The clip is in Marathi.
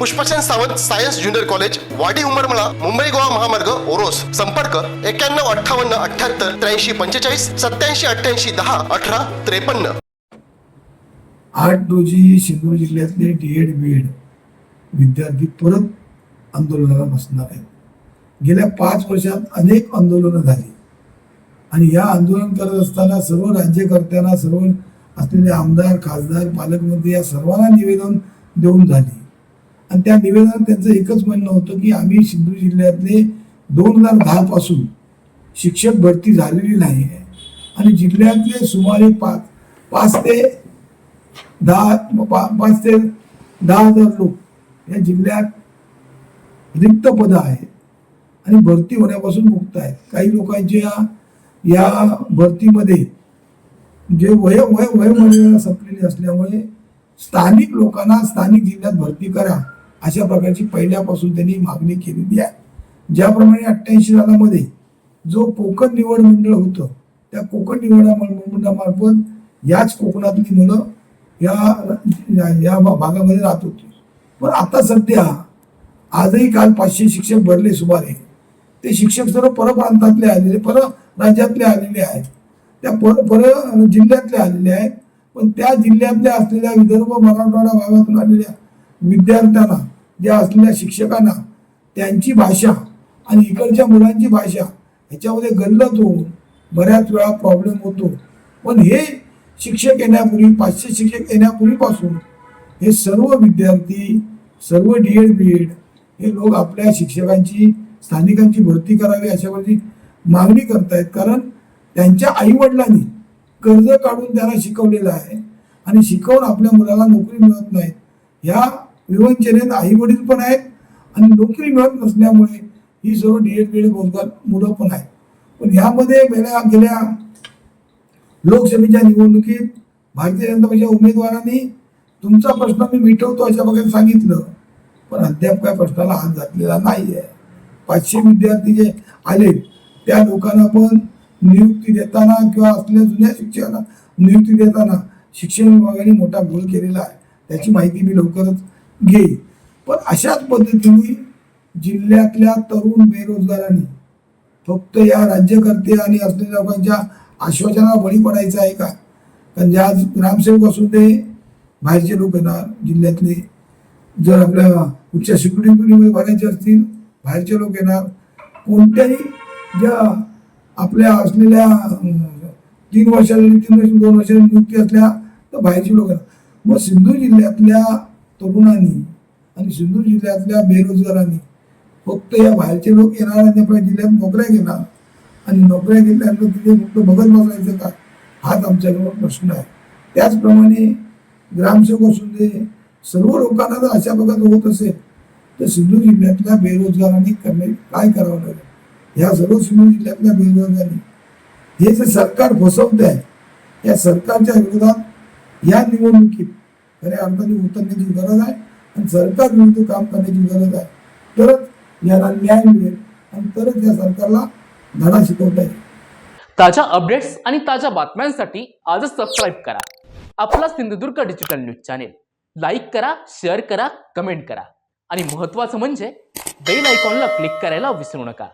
Pushpchand Sawant science junior college Wadi Umarmala Mumbai Goa महामार्ग ओरोस. संपर्क एक्क्याण्णव अठ्ठावन्न अठ्ठ्याहत्तर त्र्याऐंशी पंचेचाळीस सत्याऐंशी अठ्ठ्याऐंशी दहा अठरा त्रेपन्न. आठ रोजी सिंधूर जिल्ह्यातले डी एड बी एड विद्यार्थी परत आंदोलनाला बसणार आहेत. गेल्या पाच वर्षात अनेक आंदोलनं झाली. आणि या आंदोलन करत असताना सर्व राज्यकर्त्यांना सर्व असलेले आमदार खासदार पालकमंत्री या सर्वांना निवेदन देऊन झाली. आणि त्या निवेदनात त्यांचं एकच म्हणणं होतं की आम्ही सिंधू जिल्ह्यातले दोन हजार दहा पासून शिक्षक भरती झालेली नाही आहे. आणि जिल्ह्यातले सुमारे पाच पाच ते दहा पा- पाच ते दहा हजार लोक या जिल्ह्यात रिक्त पदं आहेत आणि भरती होण्यापासून मुक्त आहेत. काही लोकांच्या या भरतीमध्ये जे वय वय वयोमर्यादा संपलेली असल्यामुळे स्थानिक लोकांना स्थानिक जिल्ह्यात भरती करा. अशा प्रकारची पहिल्यापासून त्यांनी मागणी केलेली आहे. ज्याप्रमाणे अठ्ठ्याऐंशी सालामध्ये जो कोकण निवड मंडळ होतं त्या कोकण निवड मंडळामार्फत याच कोकणातली मुलं या या- भा- भागामध्ये राहत होती. पण आता सध्या आजही काल पाचशे शिक्षक भरले सुमारे. ते शिक्षक सर्व परप्रांतातले आलेले पर राज्यातले आलेले आहेत. त्या पर पर जिल्ह्यातले आलेले आहेत. पण त्या जिल्ह्यातल्या असलेल्या विदर्भ मराठवाडा भागातून आलेल्या विद्यार्थ्यांना ज्या असलेल्या शिक्षकांना त्यांची भाषा आणि इकडच्या मुलांची भाषा ह्याच्यामध्ये गल्लत होऊन बऱ्याच वेळा प्रॉब्लेम होतो. पण हे शिक्षक येण्यापूर्वी पाचशे शिक्षक येण्यापूर्वीपासून हे सर्व विद्यार्थी सर्व डी एड बी एड हे लोक आपल्या शिक्षकांची स्थानिकांची भरती करावी अशा प्रकारची मागणी करतायत. कारण त्यांच्या आईवडिलांनी कर्ज काढून त्यांना शिकवलेलं आहे आणि शिकवून आपल्या मुलाला नोकरी मिळत नाही ह्या विवंचनेत आई वडील पण आहेत आणि नोकरी मिळत नसल्यामुळे ही सर्व डीएड बीएड बोलतात रोजगार मुलं पण आहेत. पण ह्यामध्ये गेल्या गेल्या लोकसभेच्या निवडणुकीत भारतीय जनता पक्षाच्या उमेदवारांनी तुमचा प्रश्न मी मिटवतो अशा प्रकारे सांगितलं. पण अद्याप काय प्रश्नाला हात घातलेला नाही आहे पाचशे विद्यार्थी जे आले त्या लोकांना पण नियुक्ती देताना किंवा असलेल्या जुन्या शिक्षकांना नियुक्ती देताना शिक्षण विभागाने मोठा गोल केलेला आहे. त्याची माहिती मी लवकरच घेईल. पण अशाच पद्धतीने जिल्ह्यातल्या तरुण बेरोजगारांनी फक्त या राज्यकर्ते आणि असलेल्या लोकांच्या आश्वासनाला बळी पडायचं आहे का? कारण ज्या आज ग्रामसेवक असून ते बाहेरचे लोक येणार जिल्ह्यातले. जर आपल्या उच्च सिक्युरिटीमध्ये भरायचे असतील बाहेरचे लोक येणार. कोणत्याही ज्या आपल्या असलेल्या तीन वर्षांनी तीन वर्ष दोन वर्षांनी नियुक्ती असल्या तर बाहेरचे लोक येणार. मग सिंधू जिल्ह्यातल्या तरुणांनी आणि सिंधुदुर्ग जिल्ह्यातल्या बेरोजगारांनी फक्त या बाहेरचे लोक येणार आणि आपल्या जिल्ह्यात नोकऱ्या घेणार. आणि नोकऱ्या घेतल्यानंतर तिथे फक्त बघत बसायचं का? हाच आमच्याजवळ प्रश्न आहे. त्याचप्रमाणे ग्रामसेवक असून दे सर्व लोकांना जर अशा बघत होत असेल तर सिंधू जिल्ह्यातल्या बेरोजगारांनी करणे काय करावं लागेल? ह्या सर्व सिंधू जिल्ह्यातल्या बेरोजगारांनी. हे जे सरकार फसवत आहे या सरकारच्या विरोधात या निवडणुकीत खऱ्या अर्थाने उतरण्याची गरज आहे. आणि सरकार विरुद्ध काम करण्याची गरज आहे. तरच याला न्याय मिळेल आणि तरच या सरकारला धडा शिकवता येईल. ताज्या अपडेट्स आणि ताज्या बातम्यांसाठी आजच सबस्क्राईब करा. आपला Sindhudurg digital news channel like करा शेअर करा कमेंट करा. आणि महत्त्वाचं म्हणजे बेल आयकॉनला क्लिक करायला विसरू नका.